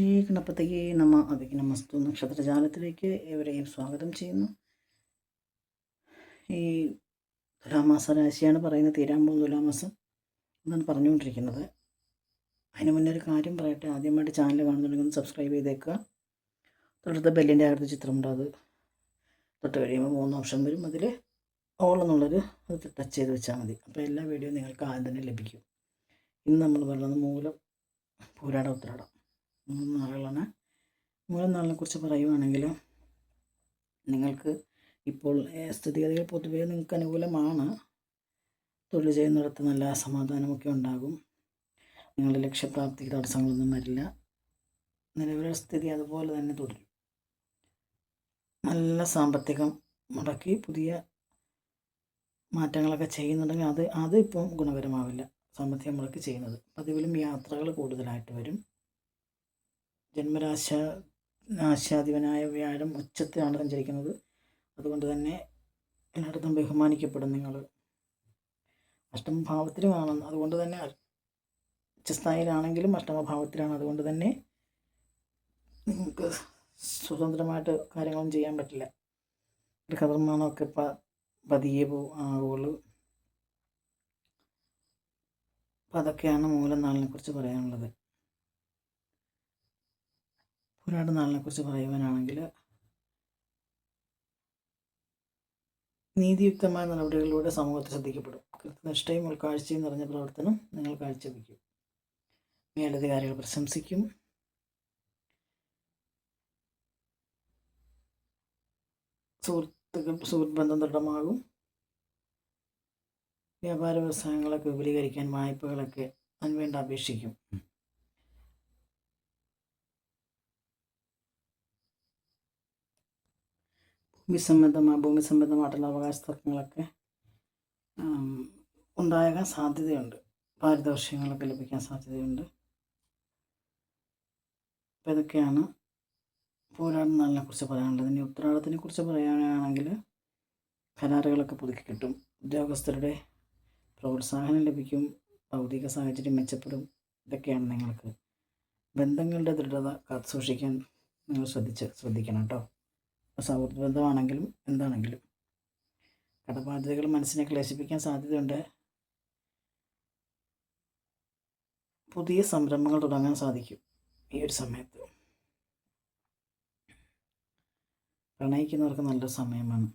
ഈ ഗണപതിയെ നമ നമസ്തു നക്ഷത്രജാലത്തിലേക്ക് ഏവരെയും സ്വാഗതം ചെയ്യുന്നു. ഈ തുലാമാസ രാശിയാണ് പറയുന്നത് തീരാൻ പോകുന്ന തുലാമാസം എന്നാണ് പറഞ്ഞുകൊണ്ടിരിക്കുന്നത്. അതിന് മുന്നേ ഒരു കാര്യം പറയട്ടെ ആദ്യമായിട്ട് ചാനൽ കാണുന്നുണ്ടെങ്കിൽ സബ്സ്ക്രൈബ് ചെയ്തേക്കുക. തൊട്ടടുത്ത ബെല്ലിന്റെ ആകൃതി ചിത്രമുണ്ട് അത്. തൊട്ട് കഴിയുമ്പോൾ മൂന്ന് ഓപ്ഷൻ വരും. അതിൽ ഓൾ എന്നുള്ളൊരു അത് ടച്ച് ചെയ്ത് വെച്ചാൽ മതി. അപ്പോൾ എല്ലാ വീഡിയോയും നിങ്ങൾക്ക് ആദ്യം തന്നെ ലഭിക്കും. ഇന്ന് നമ്മൾ പറയുന്നത് മൂലം പൂരാട ഉത്രാടം. മൂന്ന് നാളുകളാണ് മൂന്ന് നാളിനെ കുറിച്ച് പറയുവാണെങ്കിൽ നിങ്ങൾക്ക് ഇപ്പോൾ സ്ഥിതിഗതികൾ പൊതുവേ നിങ്ങൾക്ക് അനുകൂലമാണ്. തൊഴിൽ ചെയ്യുന്നിടത്ത് നല്ല സമാധാനമൊക്കെ ഉണ്ടാകും. നിങ്ങളുടെ ലക്ഷ്യപ്രാപ്തിക്ക് തടസ്സങ്ങളൊന്നും വരില്ല. നിലവിലെ സ്ഥിതി അതുപോലെ തന്നെ തുടരും. നല്ല സാമ്പത്തികം മുടക്കി പുതിയ മാറ്റങ്ങളൊക്കെ ചെയ്യുന്നുണ്ടെങ്കിൽ അത് അത് ഇപ്പം ഗുണകരമാവില്ല. സാമ്പത്തികം മുടക്കി ചെയ്യുന്നത്. പതിവിലും യാത്രകൾ കൂടുതലായിട്ട് വരും. ജന്മരാശ നാശാധിപനായ വ്യാഴം ഉച്ചത്തിലാണ് സഞ്ചരിക്കുന്നത് അതുകൊണ്ട് തന്നെ എല്ലായിടത്തും ബഹുമാനിക്കപ്പെടും നിങ്ങൾ അഷ്ടമഭാവത്തിലുമാണ് അതുകൊണ്ട് തന്നെ ഉച്ചസ്ഥായിലാണെങ്കിലും അഷ്ടമഭാവത്തിലാണ് അതുകൊണ്ട് തന്നെ നിങ്ങൾക്ക് സ്വതന്ത്രമായിട്ട് കാര്യങ്ങളൊന്നും ചെയ്യാൻ പറ്റില്ല. ഗൃഹനിർമ്മാണമൊക്കെ പ പതിയെ പോ ആവുള്ളൂ. അപ്പം അതൊക്കെയാണ് മൂലം നാളിനെ കുറിച്ച് പറയാനുള്ളത്. പുരാട നാളിനെ കുറിച്ച് പറയുവാനാണെങ്കിൽ നീതിയുക്തമായ നടപടികളിലൂടെ സമൂഹത്തിൽ ശ്രദ്ധിക്കപ്പെടും. കൃത്യനിഷ്ഠയും ഉൾക്കാഴ്ചയും നിറഞ്ഞ പ്രവർത്തനം നിങ്ങൾ കാഴ്ചവെക്കും മേലധികാരികൾ പ്രശംസിക്കും. സുഹൃത്തുക്കൾ സുഹൃത്ത് ബന്ധം ദൃഢമാകും. വ്യാപാര വ്യവസായങ്ങളൊക്കെ വിപുലീകരിക്കാൻ വായ്പകളൊക്കെ അതിനുവേണ്ട അപേക്ഷിക്കും. ഭൂമി സംബന്ധമായ ഭൂമി സംബന്ധമായിട്ടുള്ള അവകാശ തർക്കങ്ങളൊക്കെ ഉണ്ടാകാൻ സാധ്യതയുണ്ട്. പാരിതോഷികങ്ങളൊക്കെ ലഭിക്കാൻ സാധ്യതയുണ്ട്. അപ്പോൾ ഇതൊക്കെയാണ് പോരാടുന്ന നാളിനെ കുറിച്ച് പറയാനുള്ളത്. ഇനി ഉത്രാടത്തിനെ കുറിച്ച് പറയുകയാണെങ്കിൽ കരാറുകളൊക്കെ പുതുക്കി കിട്ടും. ഉദ്യോഗസ്ഥരുടെ പ്രോത്സാഹനം ലഭിക്കും ഭൗതിക സാഹചര്യം മെച്ചപ്പെടും. ഇതൊക്കെയാണ് നിങ്ങൾക്ക് ബന്ധങ്ങളുടെ ദൃഢത കാത്തു സൂക്ഷിക്കാൻ നിങ്ങൾ ശ്രദ്ധിച്ച് ശ്രദ്ധിക്കണം കേട്ടോ. സൗഹൃദ ബന്ധമാണെങ്കിലും എന്താണെങ്കിലും. കടബാധ്യതകൾ മനസ്സിനെ ക്ലേശിപ്പിക്കാൻ സാധ്യതയുണ്ട്. പുതിയ സംരംഭങ്ങൾ തുടങ്ങാൻ സാധിക്കും ഈ ഒരു സമയത്ത്. പ്രണയിക്കുന്നവർക്ക് നല്ലൊരു സമയമാണ്.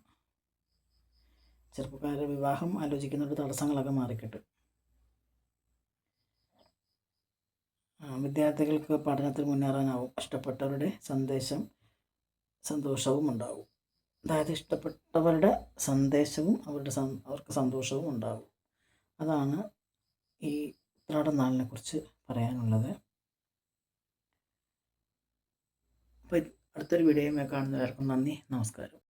ചെറുപ്പക്കാരുടെ വിവാഹം ആലോചിക്കുന്നവരുടെ തടസ്സങ്ങളൊക്കെ മാറിക്കിട്ടും. വിദ്യാർത്ഥികൾക്ക് പഠനത്തിൽ മുന്നേറാനാവും. ഇഷ്ടപ്പെട്ടവരുടെ സന്ദേശം സന്തോഷവും ഉണ്ടാവും. അതായത് ഇഷ്ടപ്പെട്ടവരുടെ സന്ദേശവും അവരുടെ അവർക്ക് സന്തോഷവും ഉണ്ടാവും. അതാണ് ഈ ഉത്രാടനാളിനെ കുറിച്ച് പറയാനുള്ളത്. അപ്പോൾ അടുത്തൊരു വീഡിയോയുമായി കാണുന്നവർക്കും നന്ദി നമസ്കാരം.